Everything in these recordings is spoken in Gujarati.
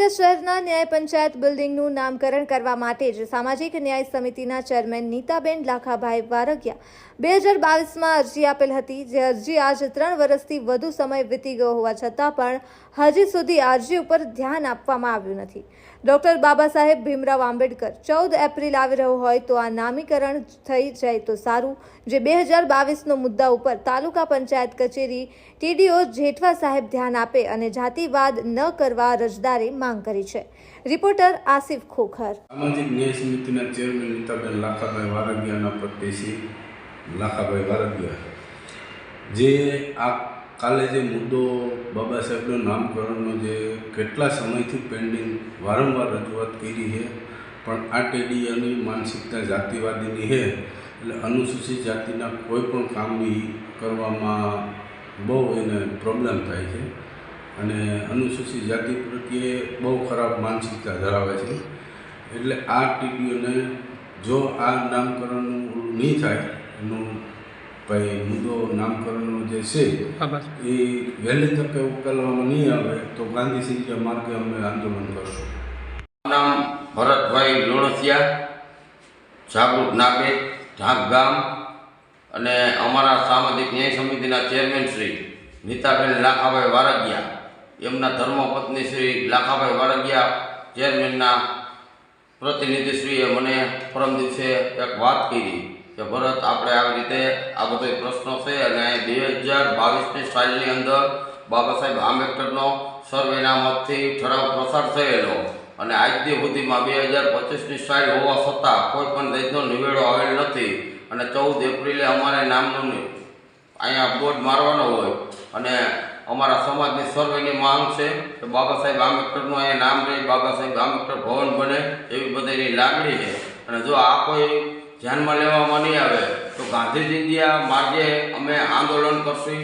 ઉપલેટા શહેરના ન્યાય પંચાયત બિલ્ડિંગનું નામકરણ કરવા માટે જ સામાજિક ન્યાય સમિતિના ચેરમેન નીતાબેન લાખાભાઈ વારગિયા બે હજાર બાવીસમાં અરજી આપેલ હતી, જે અરજી આજ ત્રણ વર્ષથી વધુ સમય વીતી ગયો હોવા છતાં પણ હજી સુધી અરજી ઉપર ધ્યાન આપવામાં આવ્યું નથી. ડોક્ટર બાબા સાહેબ ભીમરાવ આંબેડકર, ચૌદ એપ્રિલ આવી રહ્યો હોય તો આ નામીકરણ થઈ જાય તો સારું, જે બે હજાર બાવીસનો મુદ્દા ઉપર તાલુકા પંચાયત કચેરી ટીડીઓ જેઠવા સાહેબ ધ્યાન આપે અને જાતિવાદ ન કરવા રજદારે માંગ કરી છે. રિપોર્ટર આસિફ ખોખર. સામાજિક ન્યાય સમિતિના ચેરમેન નીતાબેન લાખાભાઈ વારગિયાના પ્રત્યેથી લાખાભાઈ વારગિયા. જે આ કાલે જે મુદ્દો બાબા સાહેબનું નામકરણનો જે કેટલા સમયથી પેન્ડિંગ વારંવાર રજૂઆત કરી છે, પણ આ અને માનસિકતા જાતિવાદીની છે, એટલે અનુસૂચિત જાતિના કોઈ પણ કામની કરવામાં બહુ એને પ્રોબ્લેમ થાય છે. અને અનુસૂચિત જાતિ પ્રત્યે બહુ ખરાબ માનસિકતા ધરાવે છે. એટલે આ ટીડીઓને જો આ નામકરણનું નહીં થાય એનું ભાઈ મુદ્દો નામકરણનો જે છે એ વહેલી તકે ઉકેલવામાં નહીં આવે તો ગાંધી સિંધિયા માર્ગે અમે આંદોલન કરશું. નામ ભરતભાઈ લોણસિયા જાગૃત નાગરિક ઢાક ગામ અને અમારા સામાજિક ન્યાય સમિતિના ચેરમેન શ્રી નીતાબેન લાખાભાઈ વારગિયા એમના ધર્મપત્ની શ્રી લાખાભાઈ વારગિયા ચેરમેનના પ્રતિનિધિશ્રીએ મને પરમ દિવસે એક વાત કરી કે ભરત, આપણે આવી રીતે આ બધો પ્રશ્નો છે અને બે હજાર બાવીસની સાલની અંદર બાબા સાહેબ આંબેડકરનો સર્વેના મતથી ઠરાવ પ્રસાર થયેલો. અને આજથી સુધીમાં બે હજાર પચીસની સાલ હોવા છતાં કોઈ પણ દેશનો નિવેડો આવેલ નથી. અને ચૌદ એપ્રિલે અમારે નામનું અહીંયા બોર્ડ મારવાનો હોય અને અમારા સમાજની સર્વેની માંગ છે કે બાબા સાહેબ આંબેડકરનું અહીંયા નામ રહે બાબા સાહેબ આંબેડકર ભવન બને એવી બધાની લાગણી છે. અને જો આ કોઈ ધ્યાનમાં લેવામાં નહીં આવે, તો ગાંધી ઇન્ડિયા માર્ગે અમે આંદોલન કરશું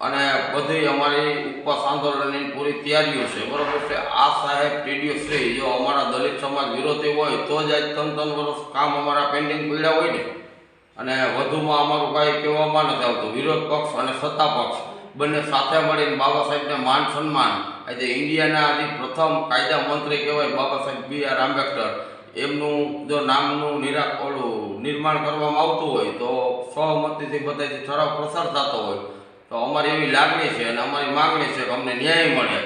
અને બધી અમારી ઉપવાસ આંદોલનની પૂરી તૈયારીઓ છે. બરાબર છે? આ સાહેબ ટીડીઓ શ્રી જો અમારા દલિત સમાજ વિરોધી હોય, તો જ આજ ત્રણ ત્રણ વર્ષ કામ અમારા પેન્ડિંગ પડ્યા હોય ને. અને વધુમાં અમારું કાંઈ કહેવામાં નથી આવતું. વિરોધ પક્ષ અને સત્તા પક્ષ. બંને સાથે મળીને બાબા સાહેબને માન સન્માન. આજે ઇન્ડિયાના આજે પ્રથમ કાયદા મંત્રી કહેવાય બાબા સાહેબ બી આર આંબેડકર. એમનું જો નામનું નિરા ઓલું નિર્માણ કરવામાં આવતું હોય તો સહમતિથી બધાથી ઠરાવ પ્રસાર થતો હોય. તો અમારી એવી લાગણી છે અને અમારી માગણી છે કે અમને ન્યાય મળે.